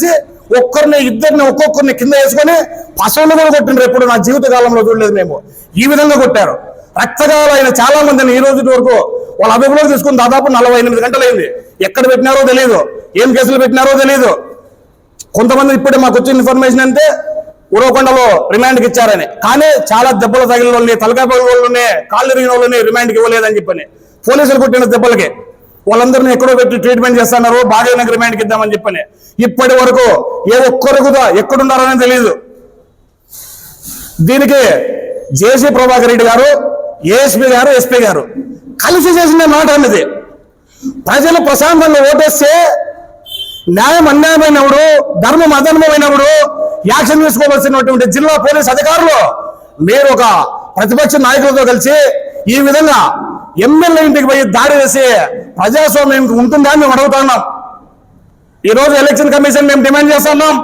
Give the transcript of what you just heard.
కలిసి ఒక్కరిని ఇద్దరిని ఒక్కొక్కరిని కింద వేసుకొని పశువులు కూడా కొట్టిండ్రు ఎప్పుడు నా జీవిత కాలంలో చూడలేదు మేము. ఈ విధంగా కొట్టారు. రక్తగాలైన చాలా మందిని ఈ రోజు వరకు వాళ్ళ అదుపులోకి తీసుకుని దాదాపు నలభై ఎనిమిది గంటలైంది. ఎక్కడ పెట్టినారో తెలియదు ఏం కేసులు పెట్టినారో తెలియదు కొంతమంది ఇప్పుడే మాకు వచ్చిన ఇన్ఫర్మేషన్ అంటే ఉరవకొండలో రిమాండ్కి ఇచ్చారని. కానీ చాలా దెబ్బలు తగిలిన వాళ్ళని తలకాయ పగిలిన వాళ్ళని కాళ్ళు ఇరిగిన వాళ్ళని రిమాండ్కి ఇవ్వలేదని చెప్పని. పోలీసులు కొట్టిన దెబ్బలకి వాళ్ళందరినీ ఎక్కడో పెట్టి ట్రీట్మెంట్ చేస్తున్నారు బాగా అగ్రిమెంట్కి ఇద్దామని చెప్పని. ఇప్పటి వరకు ఏ ఒక్కరు కూడా ఎక్కడున్నారని తెలియదు దీనికి జేసీ ప్రభాకర్ రెడ్డి గారు ఏఎస్పీ గారు ఎస్పీ గారు కలిసి చేసిన మాట అన్నది. ప్రజలు ప్రశాంతంగా ఓటేస్తే న్యాయం అన్యాయమైనప్పుడు ధర్మం అధర్మమైనప్పుడు యాక్షన్ తీసుకోవాల్సినటువంటి జిల్లా పోలీస్ అధికారులు మీరు ఒక ప్రతిపక్ష నాయకులతో కలిసి ఈ విధంగా ఎమ్మెల్యే ఇంటికి పోయి దాడి వేసి ప్రజాస్వామ్యం ఉంటుందా మేము అడుగుతున్నాం ఈరోజు ఎలక్షన్ కమిషన్ మేము డిమాండ్ చేస్తున్నాం